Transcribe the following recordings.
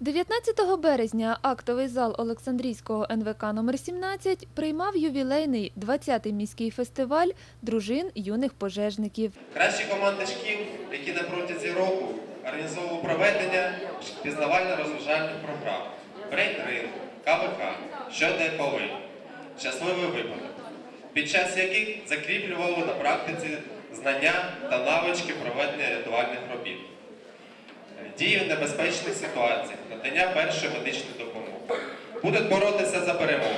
19 березня актовий зал Олександрійського НВК номер 17 приймав ювілейний 20-й міський фестиваль дружин юних пожежників. Кращі команди шкіл, які на протязі року організовували проведення пізнавально-розважальних програм, брейн-ринг, КВК, що щасливий випадок, під час яких закріплювали на практиці знання та навички проведення рятувальних робіт, дії в небезпечних ситуаціях, надання першої медичної допомоги. Будуть боротися за перемогу,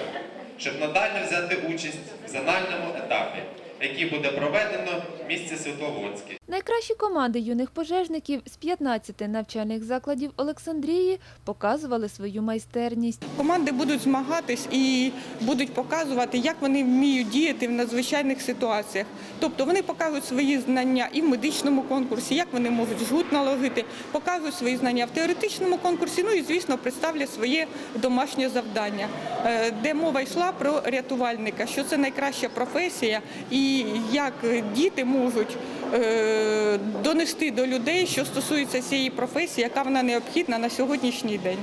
щоб надалі взяти участь в зональному етапі, який буде проведено в місті Світловодське. Найкращі команди юних пожежників з 15 навчальних закладів Олександрії показували свою майстерність. Команди будуть змагатись і будуть показувати, як вони вміють діяти в надзвичайних ситуаціях. Тобто вони показують свої знання і в медичному конкурсі, як вони можуть жгут наложити, показують свої знання в теоретичному конкурсі. Ну і звісно представлять своє домашнє завдання, е, де мова йшла про рятувальника, що це найкраща професія, і як діти можуть е, донести до людей, що стосується цієї професії, яка вона необхідна на сьогоднішній день.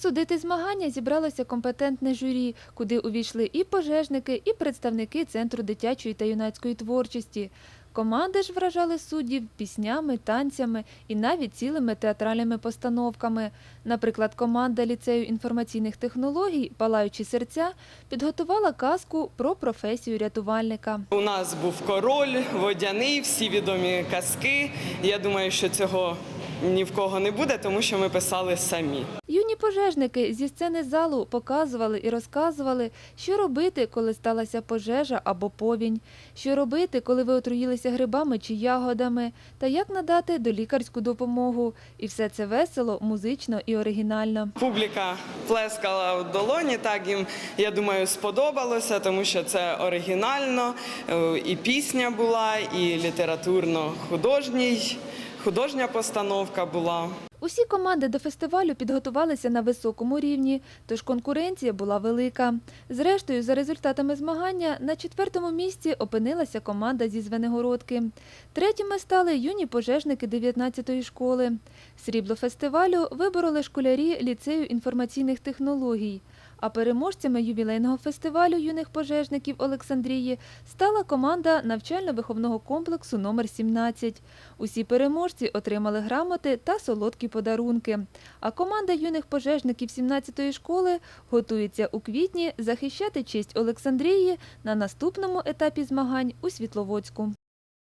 Судити змагання зібралося компетентне журі, куди увійшли і пожежники, і представники Центру дитячої та юнацької творчості. Команди ж вражали суддів піснями, танцями і навіть цілими театральними постановками. Наприклад, команда ліцею інформаційних технологій Палаючі серця підготувала казку про професію рятувальника. У нас був король, водяний, всі відомі казки. Я думаю, що цього ні в кого не буде, тому що ми писали самі. Юні пожежники зі сцени залу показували і розказували, що робити, коли сталася пожежа або повінь, що робити, коли ви отруїлися грибами чи ягодами, та як надати долікарську допомогу. І все це весело, музично і оригінально. Публіка плескала в долоні. Так їм я думаю сподобалося, тому що це оригінально. Е, І пісня була, і літературно-художній, художня постановка була. Усі команди до фестивалю підготувалися на високому рівні, тож конкуренція була велика. Зрештою, за результатами змагання на четвертому місці опинилася команда зі Звенигородки. Третіми стали юні пожежники 19-ї школи. Срібло фестивалю вибороли школярі ліцею інформаційних технологій. А переможцями ювілейного фестивалю юних пожежників Олександрії стала команда навчально-виховного комплексу номер 17. Усі переможці отримали грамоти та солодкі подарунки. А команда юних пожежників 17-ї школи готується у квітні захищати честь Олександрії на наступному етапі змагань у Світловодську.